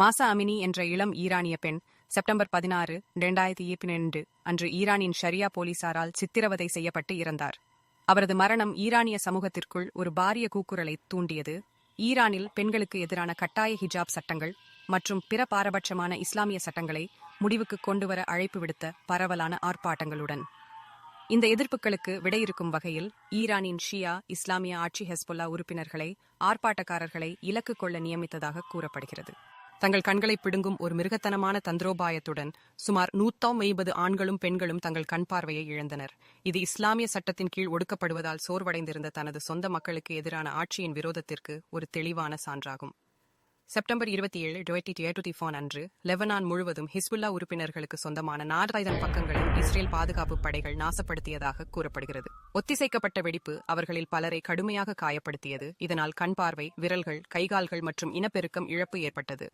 மாசா அமினி என்ற இளம் ஈரானிய பெண் செப்டம்பர் பதினாறு இரண்டாயிரத்தி பன்னிரண்டு அன்று ஈரானின் ஷரியா போலீசாரால் சித்திரவதை செய்யப்பட்டு இறந்தார். அவரது மரணம் ஈரானிய சமூகத்திற்குள் ஒரு பாரிய கூக்குரலை தூண்டியது. ஈரானில் பெண்களுக்கு எதிரான கட்டாய ஹிஜாப் சட்டங்கள் மற்றும் பிற பாரபட்சமான இஸ்லாமிய சட்டங்களை முடிவுக்கு கொண்டுவர அழைப்பு விடுத்த பரவலான ஆர்ப்பாட்டங்களுடன். இந்த எதிர்ப்புகளுக்கு விடையிறுக்கும் வகையில் ஈரானின் ஷியா இஸ்லாமிய ஆட்சி ஹெஸ்புல்லா உறுப்பினர்களை ஆர்ப்பாட்டக்காரர்களை இலக்கு கொள்ள நியமித்ததாக கூறப்படுகிறது. தங்கள் கண்களை பிடுங்கும் ஒரு மிருகத்தனமான தந்திரோபாயத்துடன் சுமார் நூத்தாம் ஐம்பது ஆண்களும் பெண்களும் தங்கள் கண் பார்வையை இழந்தனர். இது இஸ்லாமிய சட்டத்தின் கீழ் ஒடுக்கப்படுவதால் சோர்வடைந்திருந்த தனது சொந்த மக்களுக்கு எதிரான ஆட்சியின் விரோதத்திற்கு ஒரு தெளிவான சான்றாகும். செப்டம்பர் இருபத்தி ஏழு டுவெண்ட்டி டுவெண்ட்டி ஃபோன் அன்று லெபனான் முழுவதும் ஹிஸ்புல்லா உறுப்பினர்களுக்கு சொந்தமான நாடாயுதம் பக்கங்களை இஸ்ரேல் பாதுகாப்பு படைகள் நாசப்படுத்தியதாக கூறப்படுகிறது. ஒத்திசைக்கப்பட்ட வெடிப்பு அவர்களில் பலரை கடுமையாக காயப்படுத்தியது. இதனால் கண் பார்வை விரல்கள் கைகால்கள் மற்றும் இனப்பெருக்கம் இழப்பு ஏற்பட்டது.